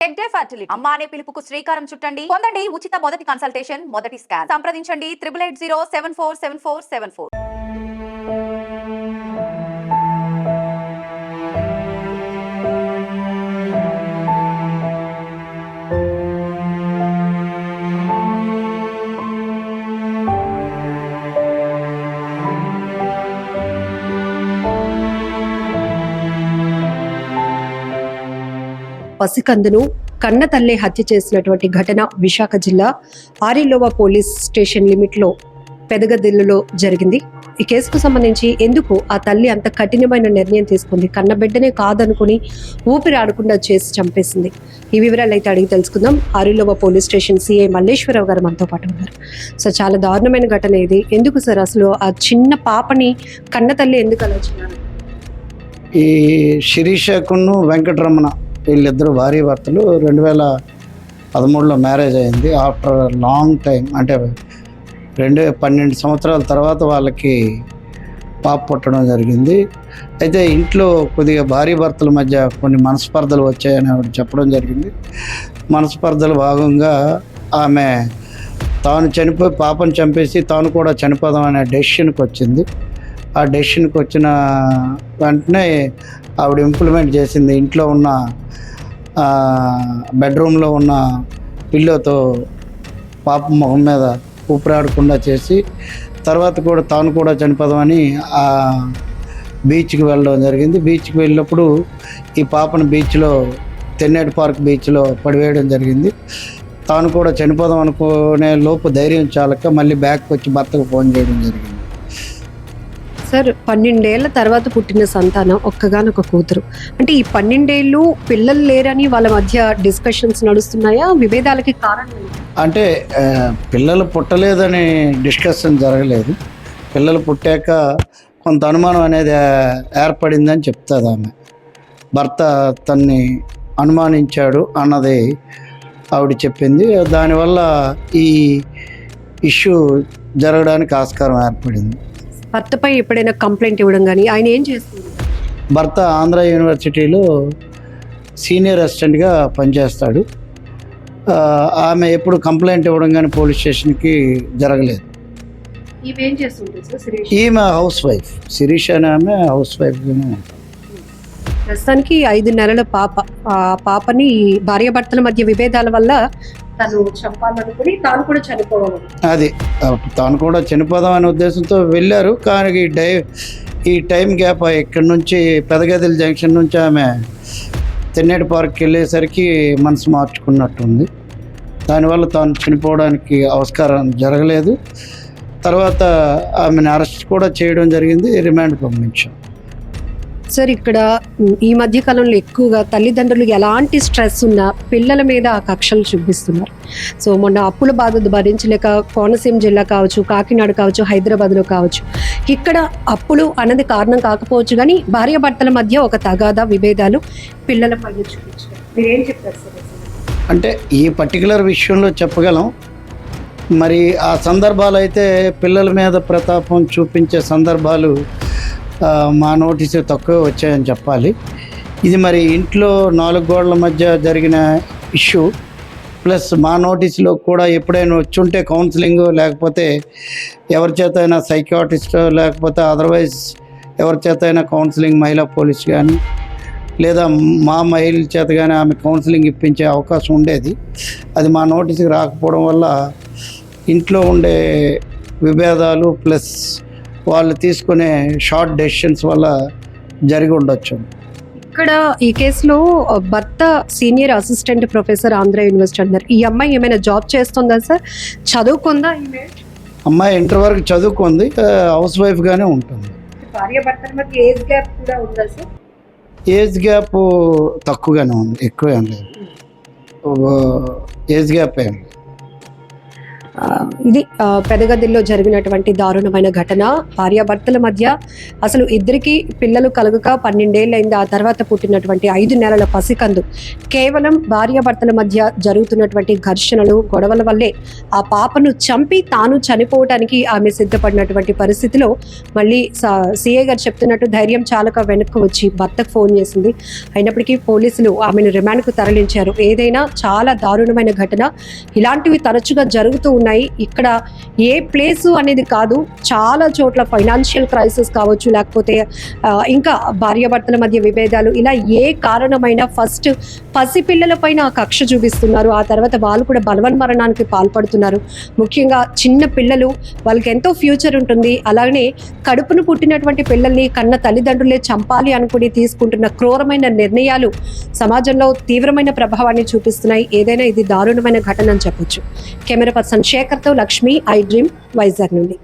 Tech fertility అమ్మ అనే పిలుపుకు శ్రీకారం చుట్టండి. పొందండి ఉచిత మొదటి కన్సల్టేషన్ మొదటి స్కాన్ సంప్రదించండి triple eight zero seven four seven four seven four పసికందును కన్న తల్లే హత్య చేసినటువంటి ఘటన విశాఖ జిల్లా ఆరిలోవా పోలీస్ స్టేషన్ లిమిట్లో పెదగదిల్లులో జరిగింది. ఈ కేసుకు సంబంధించి ఎందుకు ఆ తల్లి అంత కఠినమైన నిర్ణయం తీసుకుంది? కన్న బిడ్డనే కాదనుకుని ఊపిరి ఆడకుండా చేసి చంపేసింది. ఈ వివరాలు అయితే అడిగి తెలుసుకుందాం. Arilova police station CI Malleswararao garu మనతో పాటు ఉన్నారు. సో చాలా దారుణమైన ఘటన ఇది. ఎందుకు సార్ అసలు ఆ చిన్న పాపని కన్న తల్లి ఎందుకు అలా ఈ శిరీషకును వెంకటరమణ వీళ్ళిద్దరు భార్య భర్తలు రెండు వేల పదమూడులో మ్యారేజ్ అయింది. ఆఫ్టర్ లాంగ్ టైం అంటే రెండు పన్నెండు సంవత్సరాల తర్వాత వాళ్ళకి పాప పుట్టడం జరిగింది. అయితే ఇంట్లో కొద్దిగా భార్య భర్తల మధ్య కొన్ని మనస్పర్ధలు వచ్చాయని ఆవిడ చెప్పడం జరిగింది. మనస్పర్ధల భాగంగా ఆమె తాను చనిపోయి పాపను చంపేసి తాను కూడా చనిపోదాం అనే డెసిషన్కి వచ్చింది. ఆ డెసిషన్కి వచ్చిన వెంటనే ఆవిడ ఇంప్లిమెంట్ చేసింది ఇంట్లో ఉన్న బెడ్రూమ్లో ఉన్న పిల్లోతో పాప మొహం మీద ఊపిరాడకుండా చేసి తర్వాత కూడా తాను కూడా చనిపోదామని ఆ బీచ్కి వెళ్ళడం జరిగింది. బీచ్కి వెళ్ళినప్పుడు ఈ పాపను బీచ్లో తెన్నేటి పార్క్ బీచ్లో పడివేయడం జరిగింది. తాను కూడా చనిపోదాం అనుకునే లోపు ధైర్యం చాలక మళ్ళీ బ్యాక్ వచ్చి భర్తకు ఫోన్ చేయడం జరిగింది. సార్ పన్నెండేళ్ళ తర్వాత పుట్టిన సంతానం ఒక్కగానొక కూతురు. అంటే ఈ పన్నెండేళ్ళు పిల్లలు లేరని వాళ్ళ మధ్య డిస్కషన్స్ నడుస్తున్నాయా? విభేదాలకి కారణం అంటే పిల్లలు పుట్టలేదని డిస్కషన్ జరగలేదు. పిల్లలు పుట్టాక కొంత అనుమానం అనేది ఏర్పడిందని చెప్తుంది ఆమె. భర్త తన్ని అనుమానించాడు అన్నది ఆవిడ చెప్పింది. దానివల్ల ఈ ఇష్యూ జరగడానికి ఆస్కారం ఏర్పడింది. భర్తపై ఎప్పుడైనా కంప్లైంట్ ఇవ్వడం కానీ ఆయన ఏం చేస్తుంది భర్త ఆంధ్ర యూనివర్సిటీలో సీనియర్ అసిస్టెంట్గా పనిచేస్తాడు. ఆమె ఎప్పుడు కంప్లైంట్ ఇవ్వడం కానీ పోలీస్ స్టేషన్కి జరగలేదు. ఈమె హౌస్ వైఫ్. శిరీష్ అనే ఆమె హౌస్ వైఫ్గానే ఉంటుంది. ప్రస్తుతానికి ఐదు నెలల పాప. ఆ పాపని భార్యాభర్తల మధ్య విభేదాల వల్ల తను చెప్పాలనుకుని తాను కూడా చనిపోవాలి అది తాను కూడా చనిపోదాం అనే ఉద్దేశంతో వెళ్ళారు. కానీ ఈ డై ఈ టైం గ్యాప్ ఇక్కడ నుంచి పెదగదిల జంక్షన్ నుంచి ఆమె తెన్నేటి పార్క్కి వెళ్ళేసరికి మనసు మార్చుకున్నట్టుంది. దానివల్ల తాను చనిపోవడానికి ఆస్కారం జరగలేదు. తర్వాత ఆమెను అరెస్ట్ కూడా చేయడం జరిగింది రిమాండ్ పంపించాం. సార్ ఇక్కడ ఈ మధ్య కాలంలో ఎక్కువగా తల్లిదండ్రులు ఎలాంటి స్ట్రెస్ ఉన్నా పిల్లల మీద ఆ కక్షలు చూపిస్తున్నారు. సో మొన్న అప్పుల బాధ భరించలేక కోనసీమ జిల్లా కావచ్చు కాకినాడ కావచ్చు హైదరాబాద్లో కావచ్చు. ఇక్కడ అప్పులు అన్నది కారణం కాకపోవచ్చు కానీ భార్యాభర్తల మధ్య ఒక తగాదా విభేదాలు పిల్లల పైన చూపించారు. మీరేం చెప్తారు సార్? అంటే ఈ పర్టికులర్ విషయంలో చెప్పగలం. మరి ఆ సందర్భాలు అయితే పిల్లల మీద ప్రతాపం చూపించే సందర్భాలు మా నోటీసు తక్కువ వచ్చాయని చెప్పాలి. ఇది మరి ఇంట్లో నాలుగు గోడల మధ్య జరిగిన ఇష్యూ. ప్లస్ మా నోటీసులో కూడా ఎప్పుడైనా వచ్చుంటే కౌన్సిలింగ్ లేకపోతే ఎవరి చేత అయినా సైకాటిస్ట్ లేకపోతే అదర్వైజ్ ఎవరి చేత అయినా కౌన్సిలింగ్ మహిళా పోలీస్ కానీ లేదా మా మహిళల చేత కానీ ఆమె కౌన్సిలింగ్ ఇప్పించే అవకాశం ఉండేది. అది మా నోటీస్కి రాకపోవడం వల్ల ఇంట్లో ఉండే విభేదాలు ప్లస్ వాళ్ళు తీసుకునే షార్ట్ డెసిషన్స్ వల్ల జరిగి ఉండొచ్చు. ఇక్కడ ఈ కేసులో భర్త senior assistant professor Andhra university అన్నారు ఈ అమ్మాయి ఏమైనా జాబ్ చేస్తుందా సార్? చదువుకుందా ఈమె అమ్మాయి ఇంటర్ వరకు చదువుకుంది హౌస్ వైఫ్గానే ఉంటుంది. ఏజ్ గ్యాప్ కూడా ఉందా సార్? ఏజ్ గ్యాప్ తక్కువగానే ఉంది ఎక్కువ ఏం లేదు. ఏజ్ గ్యాప్ ఏం లేదు. ఇది ఆ, పెదగదిలో జరిగినటువంటి దారుణమైన ఘటన. భార్యాభర్తల మధ్య అసలు ఇద్దరికి పిల్లలు కలుగక పన్నెండేళ్ళైంది. ఆ తర్వాత పుట్టినటువంటి ఐదు నెలల పసికందు కేవలం భార్యాభర్తల మధ్య జరుగుతున్నటువంటి ఘర్షణలు గొడవల వల్లే ఆ పాపను చంపి తాను చనిపోవటానికి ఆమె సిద్ధపడినటువంటి పరిస్థితిలో మళ్ళీ సీఏ గారు చెప్తున్నట్టు ధైర్యం చాలక వెనక్కి వచ్చి భర్తకు ఫోన్ చేసింది. అయినప్పటికీ పోలీసులు ఆమెను రిమాండ్కు తరలించారు. ఏదైనా చాలా దారుణమైన ఘటన. ఇలాంటివి తరచుగా జరుగుతూ ఉన్నాయి ఇక్కడ ఏ ప్లేస్ అనేది కాదు చాలా చోట్ల ఫైనాన్షియల్ క్రైసిస్ కావచ్చు లేకపోతే ఇంకా భార్యాభర్తల మధ్య విభేదాలు ఇలా ఏ కారణమైనా ఫస్ట్ పసిపిల్లల పైన కక్ష చూపిస్తున్నారు. ఆ తర్వాత వాళ్ళు కూడా బలవన్మరణానికి పాల్పడుతున్నారు. ముఖ్యంగా చిన్న పిల్లలు వాళ్ళకి ఎంతో ఫ్యూచర్ ఉంటుంది. అలాగే కడుపును పుట్టినటువంటి పిల్లల్ని కన్న తల్లిదండ్రులే చంపాలి అనుకుని తీసుకుంటున్న క్రూరమైన నిర్ణయాలు సమాజంలో తీవ్రమైన ప్రభావాన్ని చూపిస్తున్నాయి. ఏదైనా ఇది దారుణమైన ఘటన అని చెప్పొచ్చు. కెమెరా పర్సన్ శేఖర్తో లక్ష్మి ఐ డ్రీమ్ వైజాగ్ నుండి